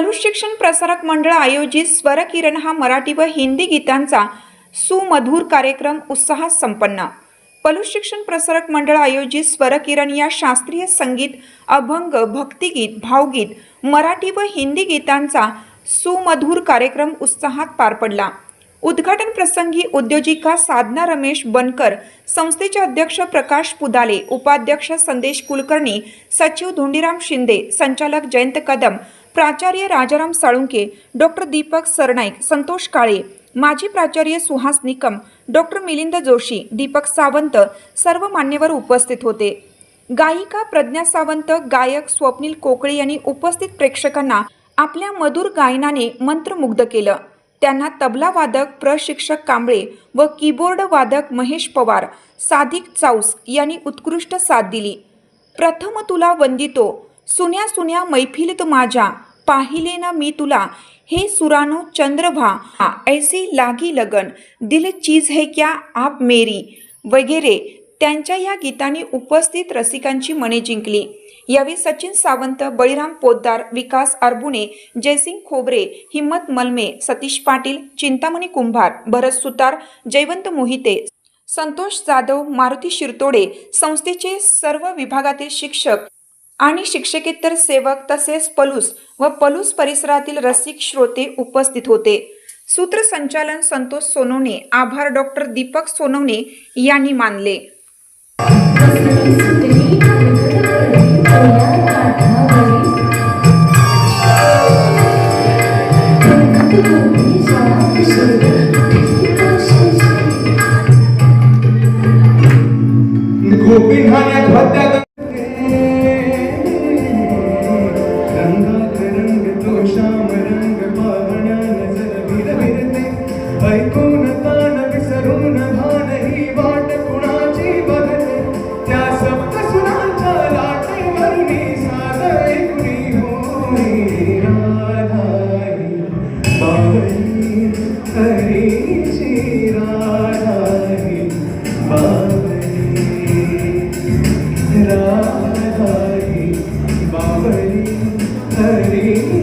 Flu शिक्षण प्रसारक मंडळ आयोजित स्वरकिरण हा मराठी व हिंदी गीतांचा सुमधुर कार्यक्रम उत्साहात संपन्न. पलू शिक्षण प्रसारक मंडळ आयोजित स्वरकिरण या शास्त्रीय संगीत अभंग भक्तिगीत भावगीत मराठी व हिंदी गीतांचा सुमधुर कार्यक्रम उत्साहात पार पडला. उद्घाटन प्रसंगी उद्योजिका साधना रमेश बनकर संस्थेचे अध्यक्ष प्रकाश पुदाले उपाध्यक्ष संदेश कुलकर्णी सचिव धोंडीराम शिंदे संचालक जयंत कदम प्राचार्य राजाराम साळुंके डॉक्टर दीपक सरनाईक संतोष काळे माजी प्राचार्य सुहास निकम डॉक्टर मिलिंद जोशी दीपक सावंत सर्व मान्यवर उपस्थित होते. गायिका प्रज्ञा सावंत गायक स्वप्नील कोकळे यांनी उपस्थित प्रेक्षकांना आपल्या मधुर गायनाने मंत्रमुग्ध केलं. त्यांना तबला वादक प्रशिक्षक कांबळे व कीबोर्ड वादक महेश पवार साधिक चाऊस यांनी उत्कृष्ट साथ दिली. प्रथम तुला वंदितो सुन्या सुन्या मैफिलत माझ्या पाहिले ना मी तुला. हे सुरानो चंद्रभा ऐसी लागी लगन दिल चीज है क्या आप मेरी. वगैरे. त्यांच्या या गीतांनी उपस्थित रसिकांची मने जिंकली. यावेळी सचिन सावंत बळीराम पोद्दार विकास अरबुणे जयसिंग खोबरे हिम्मत मलमे सतीश पाटील चिंतामणी कुंभार भरत सुतार जयवंत मोहिते संतोष जाधव मारुती शिरतोडे संस्थेचे सर्व विभागातील शिक्षक आणि शिक्षकेतर सेवक तसेच पलूस व पलूस परिसरातील रसिक श्रोते उपस्थित होते. सूत्रसंचालन संतोष सोनवणे आभार डॉक्टर दीपक सोनवणे यांनी मानले. रंग तो श्याम रंग पाहण्या नजर विरविरते ऐकून तान विसरून भान ही वाट कुणाची बघते. त्या सप्त सुरांच्या लाटेवरणी साद ऐकुनी होई. राधाई बावली हरीची राधाई बाई राधाई बावली ಸರಿ